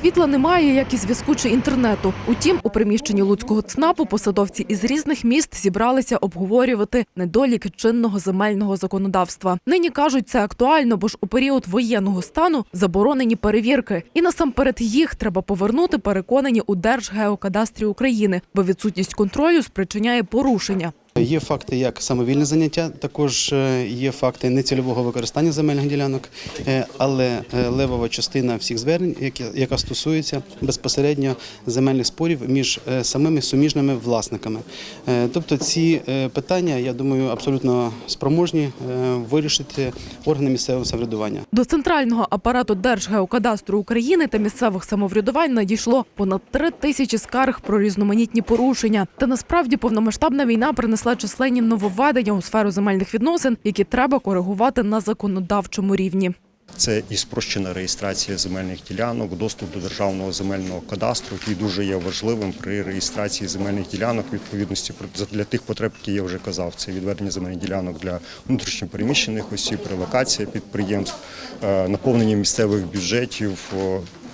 Світла немає, як і зв'язку чи інтернету. Утім, у приміщенні Луцького ЦНАПу посадовці із різних міст зібралися обговорювати недоліки чинного земельного законодавства. Нині кажуть, це актуально, бо ж у період воєнного стану заборонені перевірки, і насамперед їх треба повернути, переконані у Держгеокадастрі України, бо відсутність контролю спричиняє порушення. Є факти як самовільне заняття, також е, є факти нецільового використання земельних ділянок, е, але е, левова частина всіх звернень, яка стосується безпосередньо земельних спорів між е, самими суміжними власниками. Е, Тобто ці е, питання, я думаю, абсолютно спроможні е, вирішити органи місцевого самоврядування. До центрального апарату Держгеокадастру України та місцевих самоврядувань надійшло понад три тисячі скарг про різноманітні порушення. Та насправді повномасштабна війна принесла численні нововведення у сферу земельних відносин, які треба коригувати на законодавчому рівні. Це і спрощена реєстрація земельних ділянок, доступ до державного земельного кадастру, який дуже є важливим при реєстрації земельних ділянок відповідності для тих потреб, які я вже казав. Це відведення земельних ділянок для внутрішньопереміщених осіб, релокація підприємств, е, наповнення місцевих бюджетів.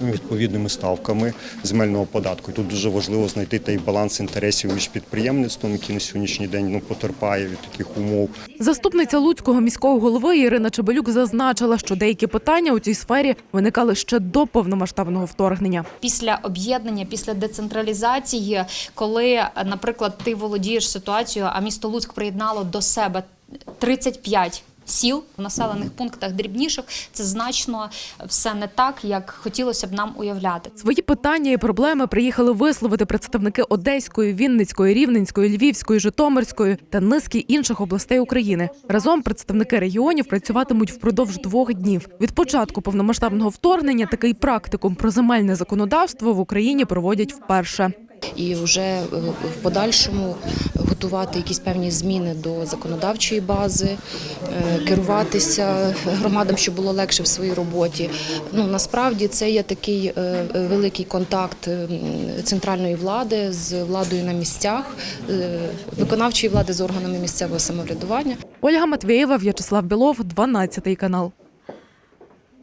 Відповідними ставками земельного податку. І тут дуже важливо знайти той баланс інтересів між підприємництвом, який на сьогоднішній день ну, потерпає від таких умов, Заступниця Луцького міського голови Ірина Чебелюк зазначила, що деякі питання у цій сфері виникали ще до повномасштабного вторгнення. після об'єднання, після децентралізації, коли, наприклад, ти володієш ситуацією, а місто Луцьк приєднало до себе 35 сіл в населених пунктах дрібніших, це значно все не так, як хотілося б нам уявляти. Свої питання і проблеми приїхали висловити представники Одеської, Вінницької, Рівненської, Львівської, Житомирської та низки інших областей України. Разом представники регіонів працюватимуть впродовж двох днів. Від початку повномасштабного вторгнення такий практикум про земельне законодавство в Україні проводять вперше. І вже е, в подальшому готувати якісь певні зміни до законодавчої бази, е, керуватися громадам, щоб було легше в своїй роботі. Ну насправді це є такий е, великий контакт е, центральної влади з владою на місцях, виконавчої влади з органами місцевого самоврядування. Ольга Матвєєва, В'ячеслав Білов, 12 канал.